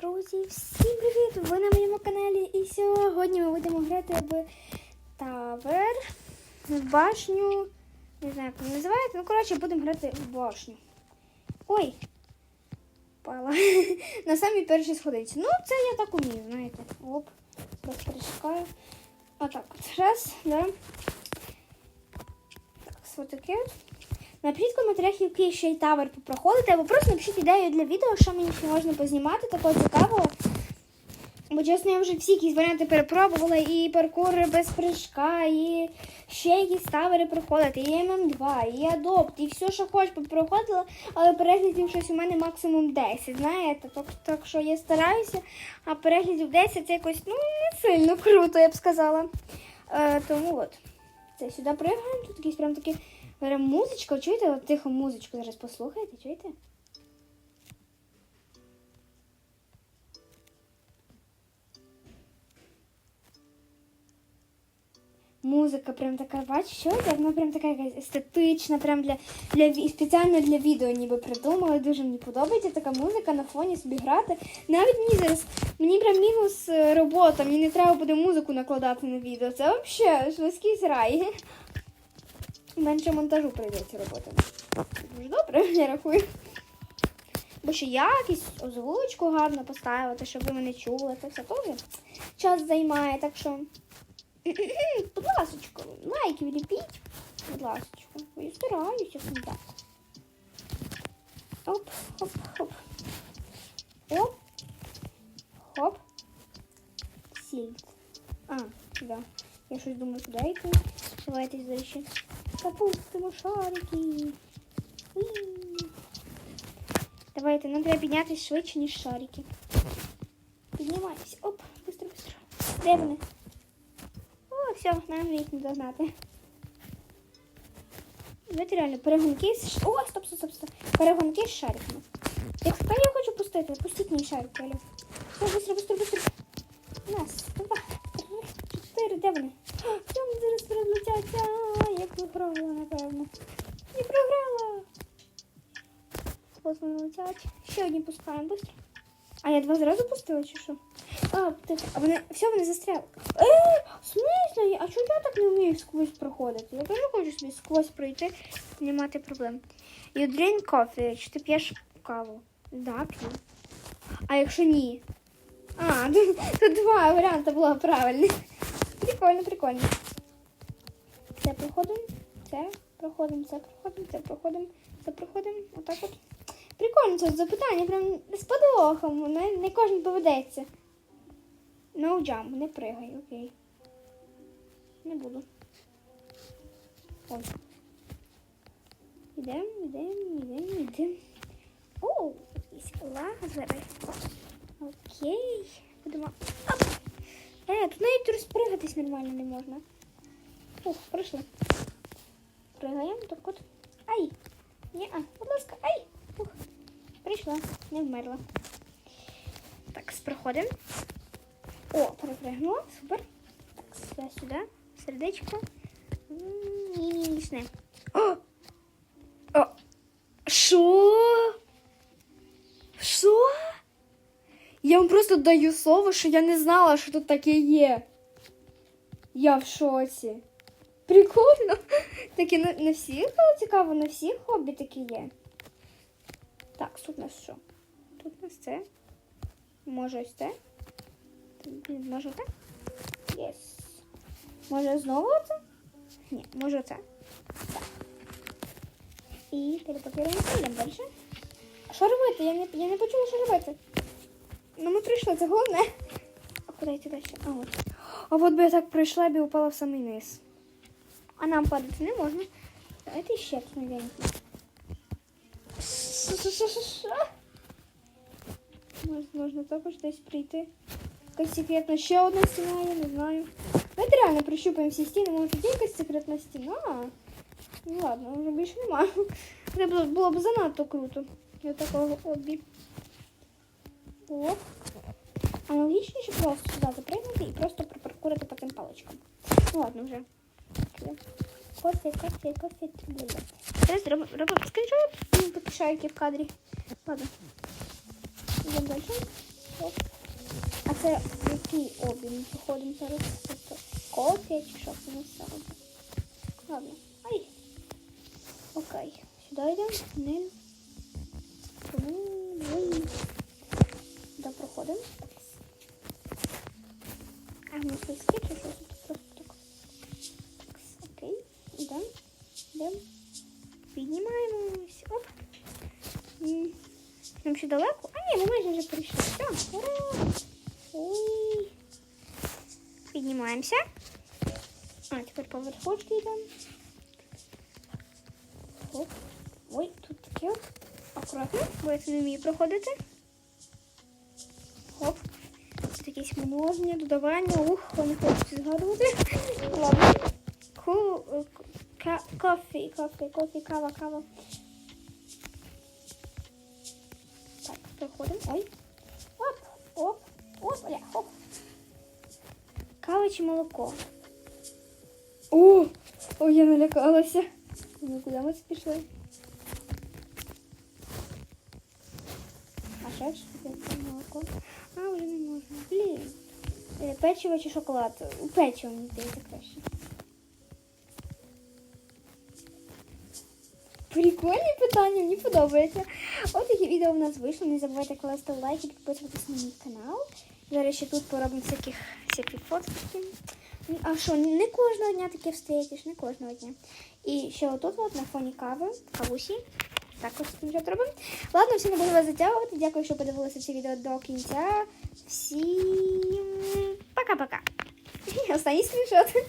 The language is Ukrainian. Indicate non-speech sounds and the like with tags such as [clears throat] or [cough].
Друзі, всім привіт! Ви на моєму каналі і сьогодні ми будемо грати в тавер, в башню. Не знаю, як вона називається. Ну, коротше, будемо грати в башню. Ой! Пала. [laughs] на самій першій сходинці. Ну, це я так умію, знаєте. Оп, без прыжка. Отак от. Раз, да. Так, ось таке. Напишіть в коментарях, який ще й тавер попроходити, або просто напишіть ідею для відео, що мені ще можна познімати, такого цікавого. Бо чесно, я вже всі якісь варіанти перепробувала, і паркур без прыжка, і ще якісь тавери проходити, і ММ2, і Adopt, і все, що хоч проходила, але переглядів щось у мене максимум 10, знаєте. Так, так що я стараюся, а переглядів 10 це якось ну, не сильно круто, я б сказала. Е, тому от. Це сюди пригаємо, тут якісь прям такі. Беремо музичку, чуєте? От тихо музичку зараз послухайте, чуєте? Музика прям така, бачиш, що це? Вона прям така якась естетична, прям для, для спеціально для відео ніби придумали. Дуже мені подобається така музика на фоні собі грати. Навіть мені зараз мені прям мінус е, робота, мені не треба буде музику накладати на відео. Це взагалі швидкий рай. Менше монтажу прийдеться робити. Дуже добре, [laughs] я рахую. Бо ще якість озвучку гарно поставити, щоб ви мене чули. Це все теж час займає, так що. [clears throat] Будь ласочка, лайки вліпіть. Будь ласочка. Я стараюся так. Оп, хоп, хоп. Оп. Хоп. Сільд. А, да. Я щось думаю, куди йти. Давайте зайшли. Запустимо шарики. Уі. Давайте, нам треба піднятися швидше, ніж шарики. Піднімайтеся. Оп, быстро, быстро. Де вони? О, все, нам їх не догнати. Давайте реально перегонки з... ш- О, стоп, стоп, стоп, стоп. Перегонки з шариками. Я тепер я хочу пустити. Пустіть мені шарики, Алло. Все, быстро, быстро, быстро. Раз, два, три, чотири. Де вони? О, Все, вони зараз розлетяться. Ось вони летять. Ще одні пускаємо, быстро. А я два зразу пустила, чи що? А, ти, а вони, все, вони застряли. Е, в смислі? А чому я так не вмію сквозь проходити? Я теж хочу собі сквозь пройти, не мати проблем. You drink coffee, чи ти п'єш каву? Да, п'ю. А якщо ні? А, [laughs] тут два варіанти було правильних. Прикольно, прикольно. Це проходимо, це проходимо, це проходимо, це проходимо, це проходимо. Отак от. Прикольно це запитання, прям з подвохом, не, не кожен поведеться. No jump, не пригай, окей. Не буду. Ой. Ідем, ідем, ідем, ідем. О, якісь лазери. Окей. Будемо. Оп. Е, тут навіть розпригатись нормально не можна. Ух, пройшли. Пригаємо, так от. Ай! Ні, а, будь ласка, ай! Ух. Прийшла, не вмерла. Так, проходимо. О, перепригнула, супер. Так, сюди, сюди, сердечко. Ні-ні-ні. О! О! Що? Що? Я вам просто даю слово, що я не знала, що тут таке є. Я в шоці. Прикольно. [laughs] Таке на, на всіх цікаво, на всіх хобі такі є. Так, тут у нас що? Тут у нас це. Може ось це? Може це? Єс. Може знову це? Ні, може це. Так. І телепортуємо йдемо далі. Що робити? Я не, я не почула, що робити. Ну ми прийшли, це головне. А куди йти далі? А от. А от би я так пройшла б і упала в самий низ. А нам падати не можна. Давайте ще тут новенький. Що-що-що-що? Може, можна також десь прийти. Якась секретна ще одна стіна, я не знаю. Давайте реально прощупаємо всі стіни, може тут є якась секретна стіна. А, Ну ладно, вже більше немає. [laughs] Це було, було б занадто круто. Для такого хобі. Оп. Аналогічніше просто сюди запригнути і просто пропаркурити по цим паличкам. Ну ладно вже. Кофе, кофе, кофе, трубля. Зараз робимо скріншот. Поки шарики в кадрі. Ладно. Йдемо далі. Оп. А це який обмін проходимо зараз? Тобто копія чи що це не робить? Ладно. Ай. Окей. Сюди йдемо. Не. Сюди проходимо. А в нас листки чи що тут просто так? Йдемо. Піднімаємось. Оп. Нам ще далеко? А ні, ми майже вже прийшли. Все, ура! Ой. Піднімаємося. А, тепер по верхочку йдемо. Оп. Ой, тут таке. Акуратно, бо я це не вмію проходити. Хоп. Тут якісь множення, додавання. Ух, не хочу згадувати. Ладно. Ку... Кофі, кофі, кофі, кава, кава. Так, проходимо. Ой. Оп, оп, оп, ля, хоп. Кава чи молоко? О, ой, я налякалася. Ну, куди ми пішли? А ще ж молоко. А, вже не можна. Блін. Е, Печиво чи шоколад? Печиво, мені здається, краще. Прикольні питання, мені подобається. От такі відео в нас вийшло. Не забувайте класти лайки, підписуватись на мій канал. Зараз ще тут поробимо всяких всякі фотки. А що, не кожного дня таке встаєш, не кожного дня. І ще отут от на фоні кави, кавусі. Також вже робимо. Ладно, всім не буду вас затягувати. Дякую, що подивилися це відео до кінця. Всім пока-пока. [laughs] Останній скріншот.